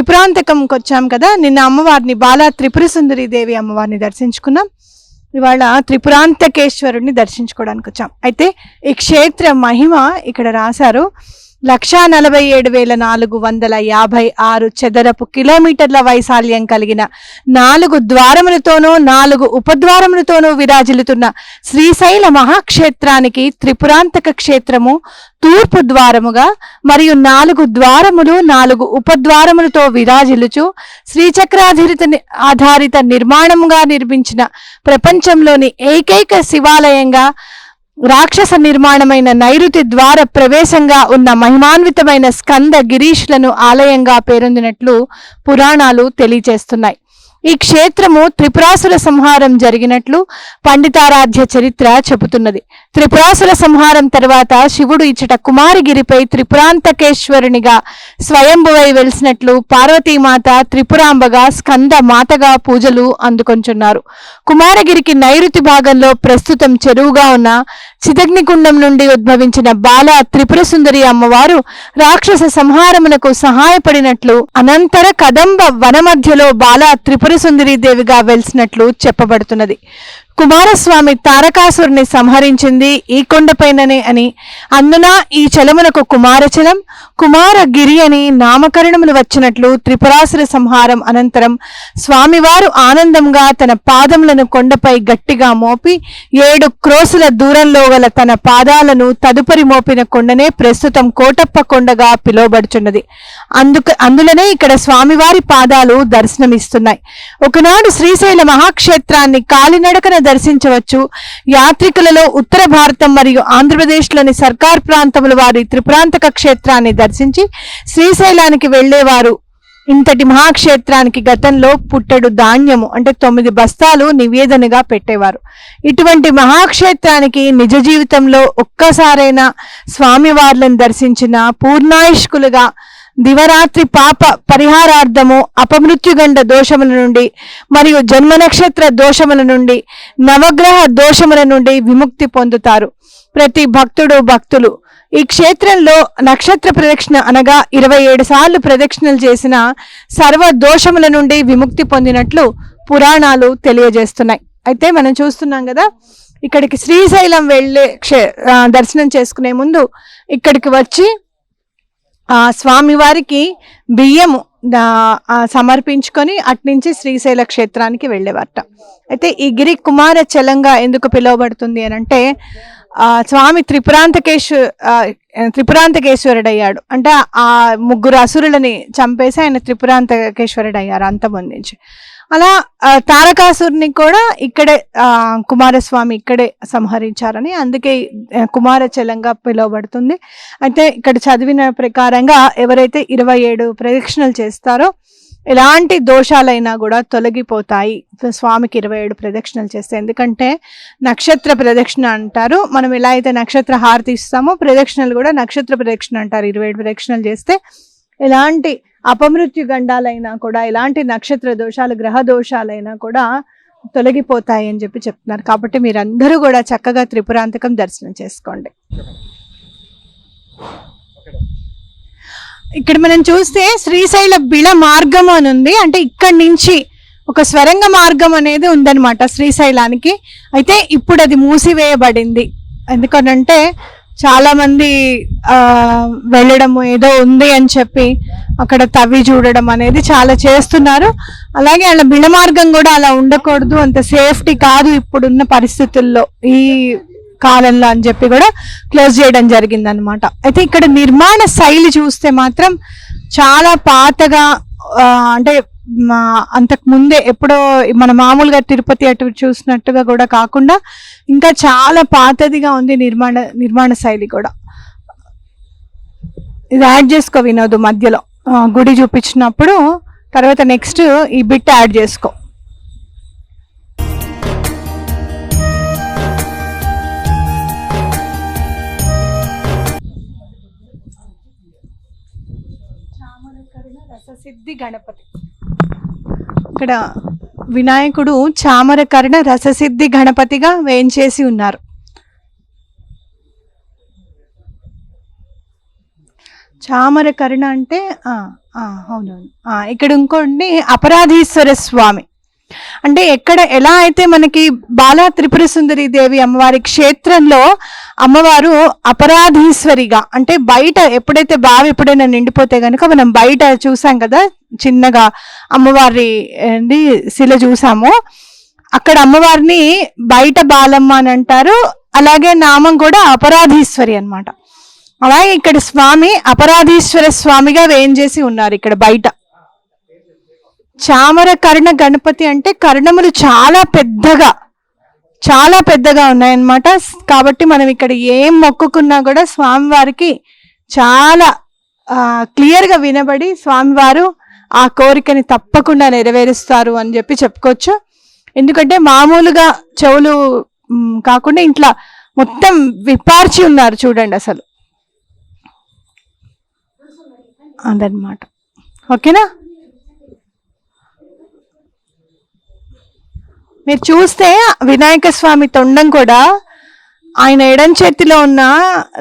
త్రిపురాంతకంకి వచ్చాం కదా నిన్న అమ్మవారిని బాలా త్రిపుర సుందరి దేవి అమ్మవారిని దర్శించుకున్నాం. ఇవాళ త్రిపురాంతకేశ్వరుడిని దర్శించుకోవడానికి వచ్చాం అయితే ఈ క్షేత్ర మహిమ ఇక్కడ రాశారు. లక్షా నలభై ఏడు వేల నాలుగు వందల యాభై ఆరు చదరపు కిలోమీటర్ల వైశాల్యం కలిగిన నాలుగు ద్వారములతోనూ నాలుగు ఉపద్వారములతోనూ విరాజిల్లుతున్న శ్రీశైల మహాక్షేత్రానికి త్రిపురాంతక క్షేత్రము తూర్పు ద్వారముగా మరియు నాలుగు ద్వారములు నాలుగు ఉపద్వారములతో విరాజిల్లుచు శ్రీచక్రాధారిత ఆధారిత నిర్మాణముగా నిర్మించిన ప్రపంచంలోని ఏకైక శివాలయంగా రాక్షస నిర్మాణమైన నైరుతి ద్వార ప్రవేశంగా ఉన్న మహిమాన్వితమైన స్కంద గిరీష్లను ఆలయంగా పేరొందినట్లు పురాణాలు తెలియజేస్తున్నాయి. ఈ క్షేత్రము త్రిపురాసుల సంహారం జరిగినట్లు పండితారాధ్య చరిత్ర చెబుతున్నది. త్రిపురాసుల సంహారం తర్వాత శివుడు ఇచ్చట కుమారగిరిపై త్రిపురాంతకేశ్వరునిగా స్వయంభువై వెలిసినట్లు పార్వతీమాత త్రిపురాంబగా స్కంద మాతగా పూజలు అందుకొంచున్నారు. కుమారగిరికి నైరుతి భాగంలో ప్రస్తుతం చెరువుగా ఉన్న చిదగ్నికుండం నుండి ఉద్భవించిన బాల త్రిపుర సుందరి అమ్మవారు రాక్షస సంహారమునకు సహాయపడినట్లు అనంతర కదంబ వన మధ్యలో బాల త్రిపుర సుందరి దేవిగా వెలిసినట్లు చెప్పబడుతున్నది. కుమారస్వామి తారకాసురుని సంహరించింది ఈ కొండపైననే అని. అందున ఈ చలమునకు కుమారచలం కుమారగిరి అని నామకరణములు వచ్చినట్లు త్రిపురాసుర సంహారం అనంతరం స్వామివారు ఆనందంగా తన పాదములను కొండపై గట్టిగా మోపి ఏడు క్రోసుల దూరంలో గల తన పాదాలను తదుపరి మోపిన కొండనే ప్రస్తుతం కోటప్ప కొండగా పిలువబడుచున్నది. అందుకు అందులోనే ఇక్కడ స్వామివారి పాదాలు దర్శనమిస్తున్నాయి. ఒకనాడు శ్రీశైల మహాక్షేత్రాన్ని కాలినడకన దర్శించవచ్చు. యాత్రికులలో ఉత్తర భారతం మరియు ఆంధ్రప్రదేశ్లోని సర్కార్ ప్రాంతముల వారి త్రిప్రాంతక క్షేత్రాన్ని దర్శించి శ్రీశైలానికి వెళ్ళేవారు. ఇంతటి మహాక్షేత్రానికి గతంలో పుట్టెడు ధాన్యము అంటే తొమ్మిది బస్తాలు నివేదనగా పెట్టేవారు. ఇటువంటి మహాక్షేత్రానికి నిజ జీవితంలో ఒక్కసారైనా స్వామివార్లను దర్శించిన పూర్ణాయుష్కులుగా దివరాత్రి పాప పరిహారార్థము అపమృత్యుగండ దోషముల నుండి మరియు జన్మ నక్షత్ర దోషముల నుండి నవగ్రహ దోషముల నుండి విముక్తి పొందుతారు. ప్రతి భక్తుడు భక్తులు. ఈ క్షేత్రంలో నక్షత్ర ప్రదక్షిణ అనగా ఇరవై ఏడు సార్లు ప్రదక్షిణలు చేసిన సర్వ దోషముల నుండి విముక్తి పొందినట్లు పురాణాలు తెలియజేస్తున్నాయి. అయితే మనం చూస్తున్నాం కదా ఇక్కడికి శ్రీశైలం వెళ్ళే క్షే దర్శనం చేసుకునే ముందు ఇక్కడికి వచ్చి స్వామివారికి బియ్యము సమర్పించుకొని అట్నుంచి శ్రీశైల క్షేత్రానికి వెళ్ళేవారట. అయితే ఈ గిరి కుమార చలంగా ఎందుకు పిలువబడుతుంది అని అంటే స్వామి త్రిపురాంతకేశ్వ త్రిపురాంతకేశ్వరుడు అయ్యాడు అంటే ఆ ముగ్గురు అసురులని చంపేసి ఆయన త్రిపురాంతకేశ్వరుడు అయ్యారు అంతమొందించి. అలా తారకాసురుని కూడా ఇక్కడే కుమారస్వామి ఇక్కడే సంహరించారని అందుకే కుమారచలంగా పిలువబడుతుంది. అయితే ఇక్కడ చదివిన ప్రకారంగా ఎవరైతే ఇరవై ఏడు ప్రదక్షిణలు చేస్తారో ఎలాంటి దోషాలైనా కూడా తొలగిపోతాయి. స్వామికి ఇరవై ఏడు ప్రదక్షిణలు చేస్తే. ఎందుకంటే నక్షత్ర ప్రదక్షిణ అంటారు. మనం ఎలా అయితే నక్షత్ర హారతి ఇస్తామో ప్రదక్షిణలు కూడా నక్షత్ర ప్రదక్షిణ అంటారు. ఇరవై ఏడు ప్రదక్షిణలు చేస్తే ఎలాంటి అపమృత్యు గండాలైనా కూడా ఇలాంటి నక్షత్ర దోషాలు గ్రహ దోషాలైనా కూడా తొలగిపోతాయి అని చెప్పి చెప్తున్నారు. కాబట్టి మీరందరూ కూడా చక్కగా త్రిపురాంతకం దర్శనం చేసుకోండి. ఇక్కడ మనం చూస్తే శ్రీశైల బిళ మార్గం అని ఉంది. అంటే ఇక్కడి నుంచి ఒక స్వరంగ మార్గం అనేది ఉందన్నమాట శ్రీశైలానికి. అయితే ఇప్పుడు అది మూసివేయబడింది. ఎందుకనంటే చాలా మంది ఏదో ఉంది అని చెప్పి అక్కడ తవ్వి చూడడం అనేది చాలా చేస్తున్నారు. అలాగే అలా బిళ మార్గం కూడా అలా ఉండకూడదు అంత సేఫ్టీ కాదు ఇప్పుడున్న పరిస్థితుల్లో ఈ కాలంలో అని చెప్పి కూడా క్లోజ్ చేయడం జరిగింది అనమాట అయితే ఇక్కడ నిర్మాణ శైలి చూస్తే మాత్రం చాలా పాతగా అంటే మా అంతకు ముందే ఎప్పుడో మన మామూలుగా తిరుపతి అటు చూసినట్టుగా కూడా కాకుండా ఇంకా చాలా పాతదిగా ఉంది నిర్మాణ నిర్మాణ శైలి కూడా. ఇది యాడ్ చేసుకో వినోదు మధ్యలో. గుడి చూపించినప్పుడు తర్వాత నెక్స్ట్ ఈ బిట్ యాడ్ చేసుకో. సిద్ధి గణపతి. ఇక్కడ వినాయకుడు చామరకర్ణ రససిద్ధి గణపతిగా వేయించేసి ఉన్నారు. చామరకర్ణ అంటే ఆ, ఆ, అవునవును. ఆ, ఇక్కడ ఇంకోటి అపరాధీశ్వర స్వామి. అంటే ఎక్కడ ఎలా అయితే మనకి బాలా త్రిపుర సుందరి దేవి అమ్మవారి క్షేత్రంలో అమ్మవారు అపరాధీశ్వరిగా అంటే బయట ఎప్పుడైతే బావి ఎప్పుడైనా నిండిపోతే కనుక మనం బయట చూసాం కదా చిన్నగా అమ్మవారి శిల చూసాము. అక్కడ అమ్మవారిని బయట బాలమ్మ అని అంటారు అలాగే నామం కూడా అపరాధీశ్వరి అనమాట అలాగే ఇక్కడ స్వామి అపరాధీశ్వర స్వామిగా వేయించేసి ఉన్నారు ఇక్కడ బయట. చామర కర్ణ గణపతి అంటే కర్ణములు చాలా పెద్దగా చాలా పెద్దగా ఉన్నాయన్నమాట. కాబట్టి మనం ఇక్కడ ఏం మొక్కుకున్నా కూడా స్వామివారికి చాలా క్లియర్గా వినబడి స్వామివారు ఆ కోరికని తప్పకుండా నెరవేరుస్తారు అని చెప్పి చెప్పుకోవచ్చు. ఎందుకంటే మామూలుగా చెవులు కాకుండా ఇంట్లో మొత్తం విపార్చి ఉన్నారు చూడండి అసలు. అదనమాట ఓకేనా? మీరు చూస్తే వినాయక స్వామి తొండం కూడా ఆయన ఎడం చేతిలో ఉన్న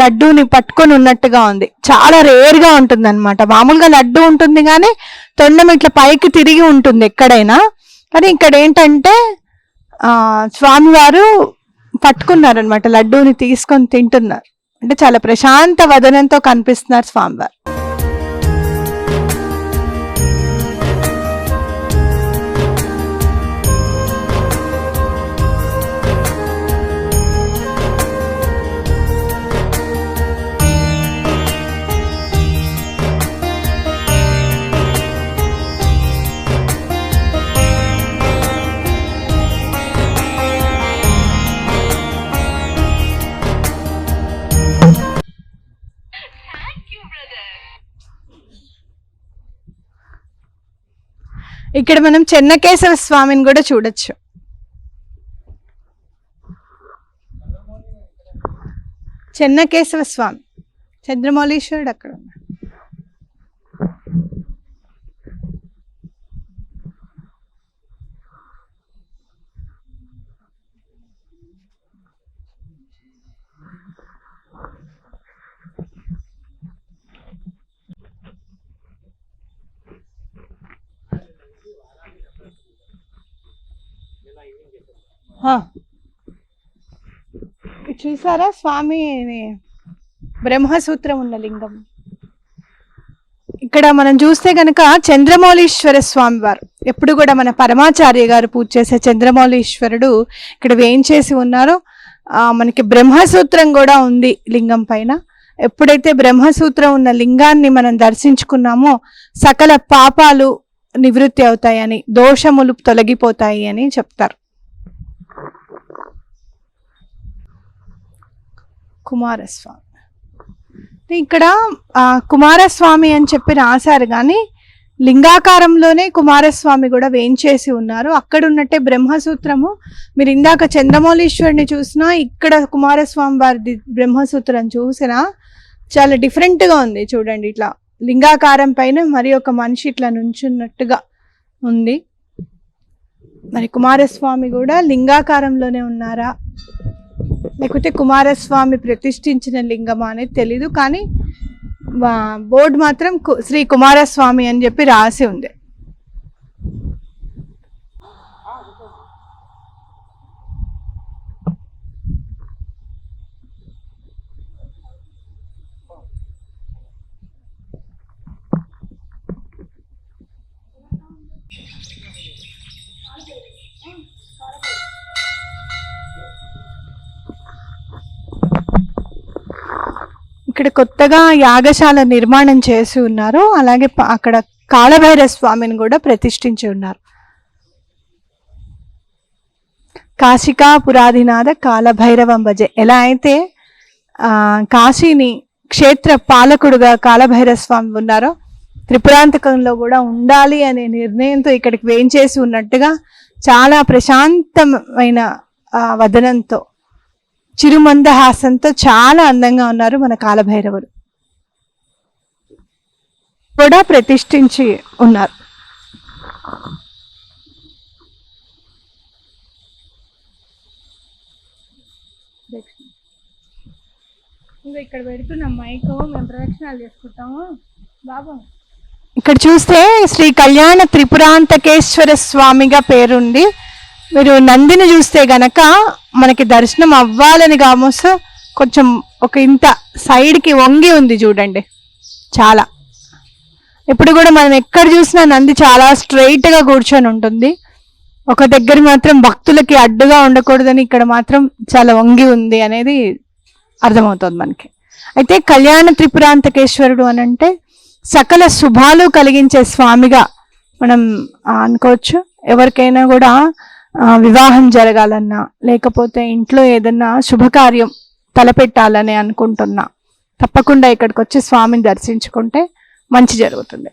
లడ్డూని పట్టుకొని ఉన్నట్టుగా ఉంది. చాలా రేర్గా ఉంటుంది అనమాట మామూలుగా లడ్డు ఉంటుంది కానీ తొండం ఇట్లా పైకి తిరిగి ఉంటుంది ఎక్కడైనా. కానీ ఇక్కడ ఏంటంటే స్వామివారు పట్టుకున్నారనమాట లడ్డూని తీసుకొని తింటున్నారు. అంటే చాలా ప్రశాంత వదనంతో కనిపిస్తున్నారు స్వామివారు. ఇక్కడ మనం చెన్నకేశవ స్వామిని కూడా చూడొచ్చు. చెన్నకేశవ స్వామి. చంద్రమౌళీశ్వరుడు అక్కడ ఉన్నాడు. చూసారా స్వామి బ్రహ్మసూత్రం ఉన్న లింగం. ఇక్కడ మనం చూస్తే గనక చంద్రమౌళీశ్వర స్వామి వారు. ఎప్పుడు కూడా మన పరమాచార్య గారు పూజ చేసే చంద్రమౌళీశ్వరుడు ఇక్కడ వేయించేసి ఉన్నారు మనకి బ్రహ్మసూత్రం కూడా ఉంది లింగం పైన. ఎప్పుడైతే బ్రహ్మసూత్రం ఉన్న లింగాన్ని మనం దర్శించుకున్నామో సకల పాపాలు నివృత్తి అవుతాయని దోషములు తొలగిపోతాయి అని చెప్తారు. కుమారస్వామి. ఇక్కడ కుమారస్వామి అని చెప్పి రాశారు కానీ లింగాకారంలోనే కుమారస్వామి కూడా వేయించేసి ఉన్నారు. అక్కడ ఉన్నట్టే బ్రహ్మసూత్రము. మీరు ఇందాక చంద్రమౌళీశ్వరుని చూసినా ఇక్కడ కుమారస్వామి వారి బ్రహ్మసూత్రం చూసినా చాలా డిఫరెంట్గా ఉంది చూడండి ఇట్లా. లింగాకారం పైన మరి ఒక మనిషి ఇట్లా నుంచున్నట్టుగా ఉంది. మరి కుమారస్వామి కూడా లింగాకారంలోనే ఉన్నారా? లేకపోతే కుమారస్వామి ప్రతిష్ఠించిన లింగమా అనేది తెలీదు కానీ బోర్డు మాత్రం కు- శ్రీ కుమారస్వామి అని చెప్పి రాసి ఉంది. ఇక్కడ కొత్తగా యాగశాల నిర్మాణం చేసి ఉన్నారు. అలాగే అక్కడ కాళభైర స్వామిని కూడా ప్రతిష్ఠించి ఉన్నారు. కాశికా పురాధినాథ కాలభైరవం భజ ఎలా అయితే కాశీని క్షేత్ర పాలకుడుగా కాలభైరవ స్వామి ఉన్నారో త్రిపురాంతకంలో కూడా ఉండాలి అనే నిర్ణయంతో ఇక్కడికి వేయించేసి ఉన్నట్టుగా చాలా ప్రశాంతమైన వదనంతో చిరుమందహాసంతో చాలా అందంగా ఉన్నారు మన కాలభైరవులు. కూడా ప్రతిష్ఠించి ఉన్నారు. ఇక్కడ పెడుతున్నాం మైక్ మేము ప్రదక్షిణాలు చేసుకుంటాము. బాబు. ఇక్కడ చూస్తే శ్రీ కళ్యాణ త్రిపురాంతకేశ్వర స్వామిగా పేరుంది. మీరు నందిని చూస్తే గనక మనకి దర్శనం అవ్వాలని కామోస్ కొంచెం ఒక ఇంత సైడ్కి వంగి ఉంది చూడండి. చాలా. ఇప్పుడు కూడా మనం ఎక్కడ చూసినా నంది చాలా స్ట్రైట్గా కూర్చొని ఉంటుంది. ఒక దగ్గర మాత్రం భక్తులకి అడ్డుగా ఉండకూడదని ఇక్కడ మాత్రం చాలా వంగి ఉంది అనేది అర్థమవుతుంది మనకి. అయితే కళ్యాణ త్రిపురాంతకేశ్వరుడు అని అంటే సకల శుభాలు కలిగించే స్వామిగా మనం అనుకోవచ్చు. ఎవరికైనా కూడా వివాహం జరగాలన్నా లేకపోతే ఇంట్లో ఏదన్నా శుభకార్యం తలపెట్టాలని అనుకుంటున్నా తప్పకుండా ఇక్కడికి వచ్చి స్వామిని దర్శించుకుంటే మంచి జరుగుతుంది.